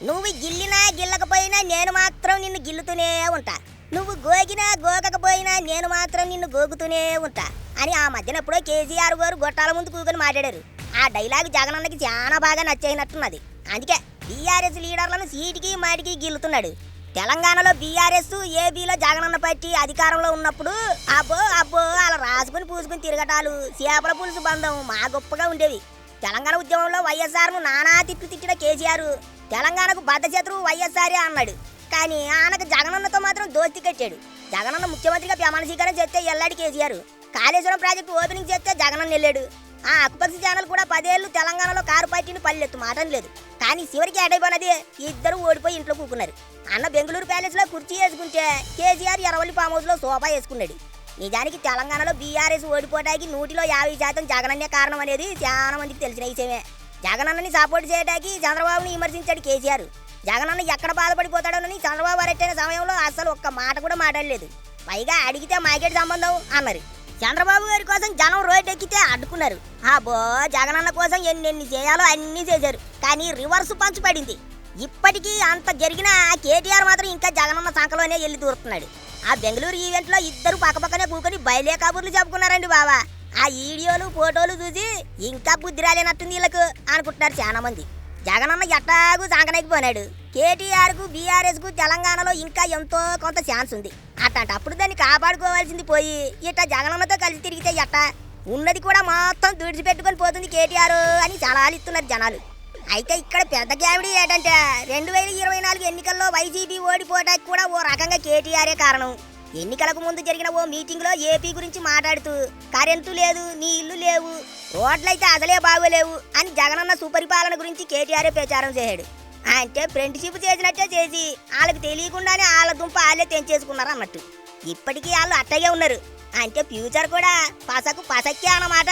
నువ్వు గిల్లినా గిల్లకపోయినా నేను మాత్రం నిన్ను గిల్లుతూనే ఉంటా. నువ్వు గోగినా గోకకపోయినా నేను మాత్రం నిన్ను గోకుతూనే ఉంటా. అని ఆ మధ్యన ఎప్పుడో కేసీఆర్ గారు గొట్టాల ముందు కూకొని మాట్లాడారు. ఆ డైలాగ్ జగనన్నకి చాలా బాగా నచ్చైనట్టున్నది అందుకే బీఆర్ఎస్ లీడర్లను సీటికి మాటికి గిల్లుతున్నాడు. తెలంగాణలో బీఆర్ఎస్ ఏబీలో జగనన్న పార్టీ అధికారంలో ఉన్నప్పుడు అబ్బో అబ్బో అలా రాసుకుని పూసుకుని తిరగటాలు చేపల పులుసు బంధం మా గొప్పగా ఉండేవి. తెలంగాణ ఉద్యమంలో వైఎస్ఆర్ను నానా తిట్లు తిట్టిన కేసీఆర్ తెలంగాణకు బద్దశత్రువు వైఎస్ఆరే అన్నాడు. కానీ ఆయనకు జగనన్నతో మాత్రం దోస్తి కట్టాడు. జగనన్న ముఖ్యమంత్రిగా ప్రమాణ స్వీకారం చేస్తే ఎల్లాడు కేసీఆర్ కాళేశ్వరం ప్రాజెక్టు ఓపెనింగ్ చేస్తే జగనన్న వెళ్ళాడు ఆ అక్కుపక్ష ఛానల్ కూడా పదేళ్ళు తెలంగాణలో కారు పార్టీని పల్లెత్తు మాటం లేదు. కానీ చివరికి ఏడైపోయినది ఇద్దరు ఓడిపోయి ఇంట్లో కూకున్నారు. అన్న బెంగళూరు ప్యాలెస్లో కుర్చీ వేసుకుంటే కేసీఆర్ ఎరవల్లి ఫామ్ హౌస్లో సోఫా వేసుకున్నాడు. నిజానికి తెలంగాణలో బీఆర్ఎస్ ఓడిపోవడానికి నూటిలో యాభై శాతం జగనన్నే కారణం అనేది చాలా మందికి తెలిసిన విషయమే. జగనన్నని సపోర్ట్ చేయడానికి చంద్రబాబుని విమర్శించాడు కేసీఆర్. జగనన్న ఎక్కడ బాధపడిపోతాడోనని చంద్రబాబు అరెట్టైన సమయంలో అసలు ఒక్క మాట కూడా మాట్లాడలేదు. పైగా అడిగితే మాకేటి సంబంధం? అన్నారు. చంద్రబాబు గారి కోసం జనం రోడ్డు ఎక్కితే అడ్డుకున్నారు. అబ్బో జగనన్న కోసం ఎన్నెన్ని చేయాలో అన్నీ చేశారు. కానీ రివర్స్ పంచ్ పడింది. ఇప్పటికీ అంత జరిగినా కేటీఆర్ మాత్రం ఇంకా జగనన్న సంఖలోనే వెళ్ళి దూరుతున్నాడు. ఆ బెంగళూరు ఈవెంట్లో ఇద్దరు పక్కపక్కనే కూకొని బయలే కబుర్లు చెప్పుకున్నారండి బావా. ఆ వీడియోలు ఫోటోలు చూసి ఇంకా బుద్ధి రాలేనట్టుంది వీళ్ళకు అనుకుంటున్నారు చాలా మంది జగనన్న ఎట్టాగు పోనాడు కేటీఆర్కు బీఆర్ఎస్కు తెలంగాణలో ఇంకా ఎంతో కొంత ఛాన్స్ ఉంది. అట్లాంటప్పుడు దాన్ని కాపాడుకోవాల్సింది పోయి ఇట్లా జగనన్నతో కలిసి తిరిగితే ఎట్ట? ఉన్నది కూడా మొత్తం తుడిచిపెట్టుకొని పోతుంది కేటీఆర్ అని జనాలు ఇస్తున్నారు జనాలు. అయితే ఇక్కడ పెద్ద గ్యావిడీ ఏంటంటే రెండు వేల ఇరవై ఎన్నికల్లో వైసీపీ ఓడిపోవడానికి కూడా ఓ రకంగా కేటీఆరే కారణం. ఎన్నికలకు ముందు జరిగిన ఓ మీటింగ్లో ఏపీ గురించి మాట్లాడుతూ కరెంటు లేదు నీళ్ళు లేవు రోడ్లైతే అసలే బాగోలేవు అని జగనన్న సుపరిపాలన గురించి కేటీఆరే ప్రచారం చేశాడు. అంటే ఫ్రెండ్షిప్ చేసినట్టే చేసి వాళ్ళకి తెలియకుండానే వాళ్ళ దుంప వాళ్ళే తెంచేసుకున్నారు అన్నట్టు. ఇప్పటికీ వాళ్ళు అట్టగే ఉన్నారు. అంటే ఫ్యూచర్ కూడా పసకు పసక్కే అన్నమాట.